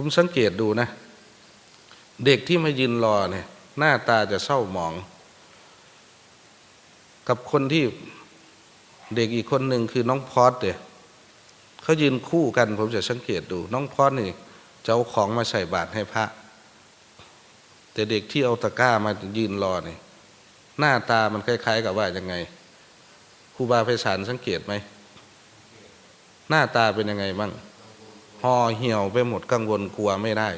ผมสังเกตดูนะ เด็กที่มายืนรอเนี่ย หน้าตาจะเศร้าหมอง กับคนที่เด็กอีกคนหนึ่งคือน้องพอดเนี่ยเขายืนคู่กัน ผมจะสังเกตดู น้องพอดนี่จะเอาของมาใส่บาตรให้พระ แต่เด็กที่เอาตะกร้ามายืนรอเนี่ยหน้าตามันคล้าย ๆ กับว่ายังไงครูบาไพศาลสังเกตไหมหน้าตาเป็นยังไงบ้าง ห่อเหี่ยวไปหมดกังวลกลัวไม่ได้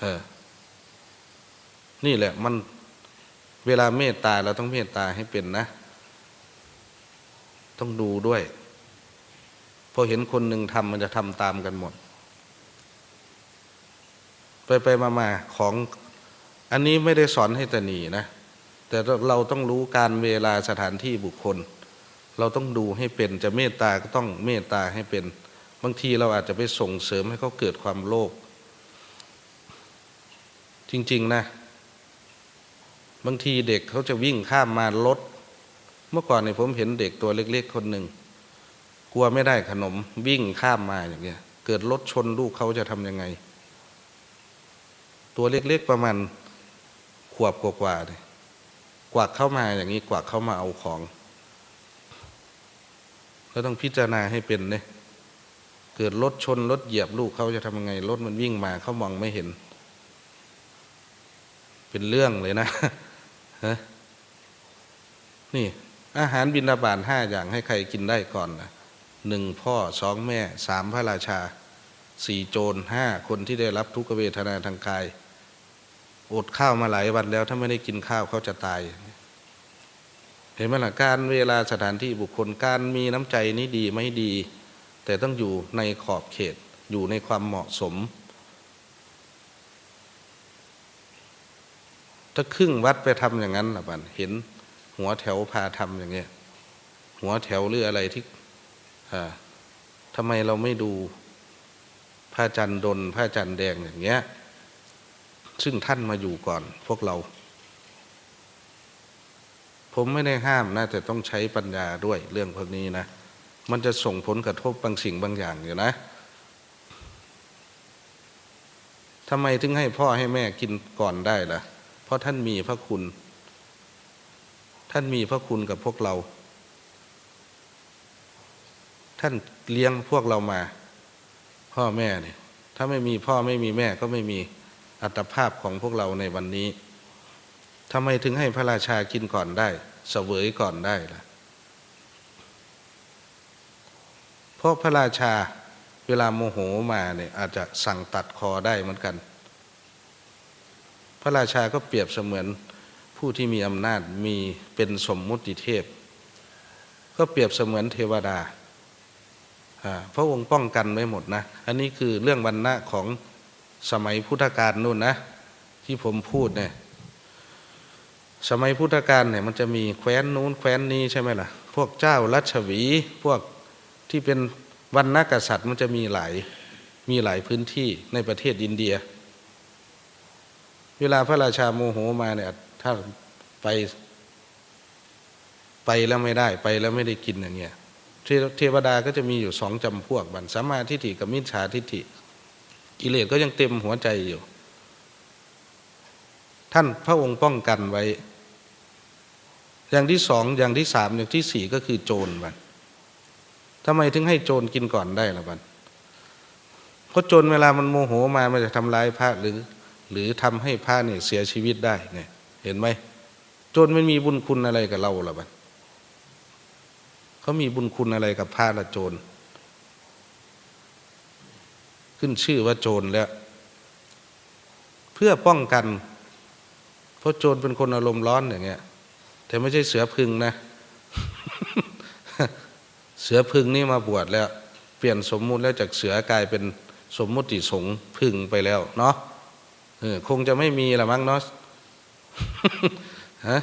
เออ นี่แหละ มันเวลาเมตตาเราต้องเมตตาให้เป็นนะ ต้องดูด้วยพอเห็นคนหนึ่งทำมันจะทำตามกันหมด ไปไปมามาของ อันนี้ไม่ได้สอนให้ตนีนะ แต่เราต้องรู้การเวลาสถานที่บุคคล เราต้องดูให้เป็นจะเมตตาก็ต้องเมตตาให้เป็น บางทีเราอาจจะไปส่งเสริมให้เขาเกิดความโลภจริง ๆ นะ บางทีเด็กเขาจะวิ่งข้ามมารถ เมื่อก่อนเนี่ยผมเห็นเด็กตัวเล็ก ๆ คนหนึ่งกลัวไม่ได้ขนมวิ่งข้ามมาอย่างเงี้ย เกิดรถชนลูกเขาจะทำยังไง ตัวเล็ก ๆ ประมาณขวบกว่าๆเนี่ยกวักเข้ามาอย่างนี้กวักเข้ามาเอาของ ก็ต้องพิจารณาให้เป็นเนี่ย เกิดรถชนรถเหยียบลูกเขาจะทำยังไงรถมันวิ่งมาเขามองไม่เห็น เป็นเรื่องเลยนะฮะนี่อาหารบิณฑบาตห้าอย่างให้ใครกินได้ก่อนนะหนึ่งพ่อสองแม่สามพระราชาสี่โจรห้าคนที่ได้รับทุกเวทนาทางกาย อดข้าวมาหลายวันแล้วถ้าไม่ได้กินข้าวเขาจะตาย เห็นไหมล่ะการเวลาสถานที่บุคคลการมีน้ำใจนี่ดีไม่ดี แต่ต้องอยู่ในขอบเขตอยู่ในความเหมาะสม ถ้าครึ่งวัดไปทำอย่างนั้นล่ะบันเห็นหัวแถวพาทำอย่างเงี้ยหัวแถวหรืออะไรที่อ่าทำไมเราไม่ดูพระจันทร์ดนพระจันทร์แดงอย่างเงี้ย ซึ่งท่านมาอยู่ก่อนพวกเรา ผมไม่ได้ห้ามนะแต่ต้องใช้ปัญญาด้วยเรื่องพวกนี้นะ มันจะส่งผลกระทบบางสิ่งบางอย่างอยู่นะทำไมถึงให้พ่อให้แม่กินก่อนได้ล่ะ เพราะท่านมีพระคุณ ท่านมีพระคุณกับพวกเรา ท่านเลี้ยงพวกเรามา พ่อแม่เนี่ยถ้าไม่มีพ่อไม่มีแม่ก็ไม่มีอัตภาพของพวกเราในวันนี้ทำไมถึงให้พระราชากินก่อนได้เสวยก่อนได้ล่ะ เพราะพระราชาเวลาโมโหมาเนี่ยอาจจะสั่งตัดคอได้เหมือนกัน พระราชาก็เปรียบเสมือนผู้ที่มีอำนาจมีเป็นสมมุติเทพ ก็เปรียบเสมือนเทวดาพระองค์ป้องกันไว้หมดนะ อันนี้คือเรื่องวันณะของสมัยพุทธกาลนู่นนะ ที่ผมพูดเนี่ยสมัยพุทธกาลเนี่ยมันจะมีแคว้นนู้นแคว้นนี้ใช่ไหมล่ะ พวกเจ้ารัชวีพวก ที่เป็นวันนักษัตริย์มันจะมีหลายมีหลายพื้นที่ในประเทศอินเดีย เวลาพระราชาโมโหมาเนี่ยถ้าไปไปแล้วไม่ได้ไปแล้วไม่ได้กินอย่างเงี้ยเทวดาก็จะมีอยู่สองจำพวกบันสัมมาทิฏฐิกับมิจฉาทิฏฐิกิเลสก็ยังเต็มหัวใจอยู่ ท่านพระองค์ป้องกันไว้ อย่างที่สองอย่างที่สามอย่างที่สี่ก็คือโจรบัน ทำไมถึงให้โจรกินก่อนได้ล่ะบันเพราะโจรเวลามันโมโหมามันจะทำร้ายพระหรือ หรือทำให้พระเนี่ยเสียชีวิตได้เนี่ยเห็นไหมโจรไม่มีบุญคุณอะไรกับเราล่ะบันเขามีบุญคุณอะไรกับพระละโจรขึ้นชื่อว่าโจรแล้ว เพื่อป้องกัน เพราะโจรเป็นคนอารมณ์ร้อนอย่างเงี้ย แต่ไม่ใช่เสือพึงนะ เสือพึ่งนี่มาบวชแล้ว เปลี่ยนสมมุติแล้วจากเสือกลายเป็นสมมุติสงพึ่งไปแล้วเนาะคงจะไม่มีละมั้งเนาะฮะ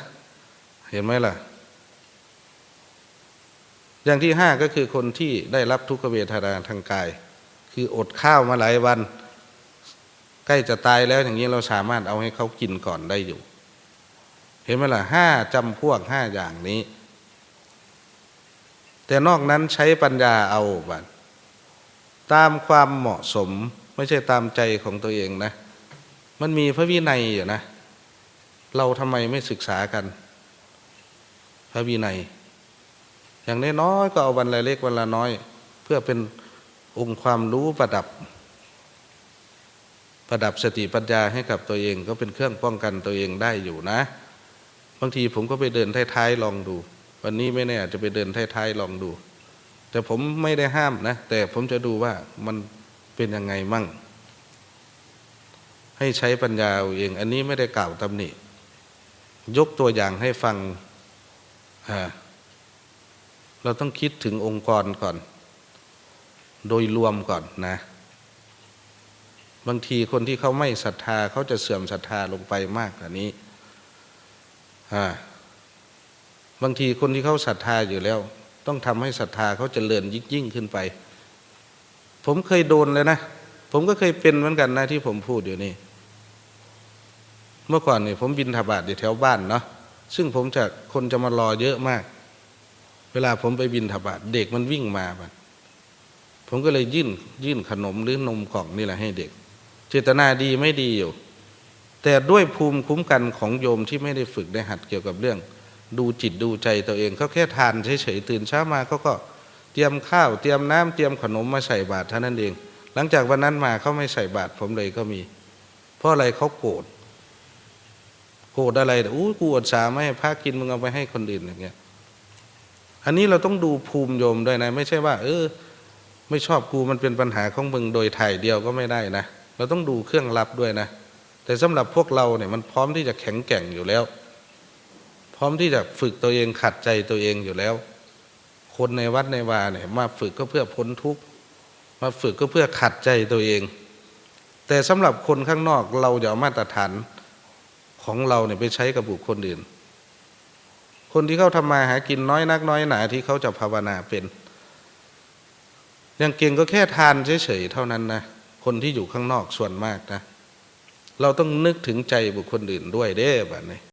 เห็นไหมล่ะ อย่างที่ห้าก็คือคนที่ได้รับทุกขเวทนาทางกาย คืออดข้าวมาหลายวัน ใกล้จะตายแล้วอย่างนี้เราสามารถเอาให้เขากินก่อนได้อยู่ เห็นไหมล่ะห้าจำพวกห้าอย่างนี้ แต่นอกนั้นใช้ปัญญาเอาบัดตามความเหมาะสมไม่ใช่ตามใจของตัวเองนะ มันมีพระวินัยอยู่นะ เราทำไมไม่ศึกษากัน พระวินัย อย่างน้อยๆก็เอาวันละเล็กวันละน้อย เพื่อเป็นองค์ความรู้ประดับ ประดับสติปัญญาให้กับตัวเอง ก็เป็นเครื่องป้องกันตัวเองได้อยู่นะ บางทีผมก็ไปเดินท้ายๆลองดู วันนี้ไม่แน่จะไปเดินท้ายๆลองดู แต่ผมไม่ได้ห้ามนะ แต่ผมจะดูว่ามันเป็นยังไงมั่ง ให้ใช้ปัญญาเอาเอง อันนี้ไม่ได้กล่าวตำหนิ ยกตัวอย่างให้ฟังเราต้องคิดถึงองค์กรก่อน โดยรวมก่อนนะ บางทีคนที่เขาไม่ศรัทธาเขาจะเสื่อมศรัทธาลงไปมากกว่านี้อ่า บางทีคนที่เขาศรัทธาอยู่แล้ว ต้องทำให้ศรัทธาเขาเจริญยิ่งยิ่งขึ้นไป ผมเคยโดนเลยนะ ผมก็เคยเป็นเหมือนกันนะที่ผมพูดอยู่นี่ เมื่อก่อนเนี่ยผมบินทบาทอยู่แถวบ้านเนาะซึ่งผมจะคนจะมารอเยอะมาก เวลาผมไปบินทบาทเด็กมันวิ่งมาบัดผมก็เลยยื่นยื่นขนมหรือนมกล่องนี่แหละให้เด็ก เจตนาดีไม่ดีอยู่ แต่ด้วยภูมิคุ้มกันของโยมที่ไม่ได้ฝึกได้หัดเกี่ยวกับเรื่อง ดูจิตดูใจตัวเองเขาแค่ทานเฉยๆตื่นเช้ามาเขาก็เตรียมข้าวเตรียมน้ำเตรียมขนมมาใส่บาตรเท่านั้นเอง หลังจากวันนั้นมาเขาไม่ใส่บาตรผมเลยก็มี เพราะอะไรเขาโกรธโกรธอะไรอู้กูอดสาไม่ให้พระกินมึงเอาไปให้คนอื่นอย่างเงี้ย อันนี้เราต้องดูภูมิโยมด้วยนะ ไม่ใช่ว่า เออ ไม่ชอบกูมันเป็นปัญหาของมึงโดยถ่ายเดียวก็ไม่ได้นะเราต้องดูเครื่องรับด้วยนะ แต่สำหรับพวกเราเนี่ยมันพร้อมที่จะแข็งแกร่งอยู่แล้ว ร้อมที่จะฝึกตัวเองขัดใจตัวเองอยู่แล้ว คนในวัดในวาเนี่ยมาฝึกก็เพื่อพ้นทุกข์มาฝึกก็เพื่อขัดใจตัวเอง แต่สำหรับคนข้างนอกเราจะเอามาตรฐานของเราเนี่ยไปใช้กับบุคคลอื่น คนที่เขาทำมาหากินน้อยนักน้อยหนาที่เขาจะภาวนาเป็นอย่างเก่งก็แค่ทานเฉยๆเท่านั้นนะคนที่อยู่ข้างนอกส่วนมากนะเราต้องนึกถึงใจบุคคลอื่นด้วยเด้แบบนี้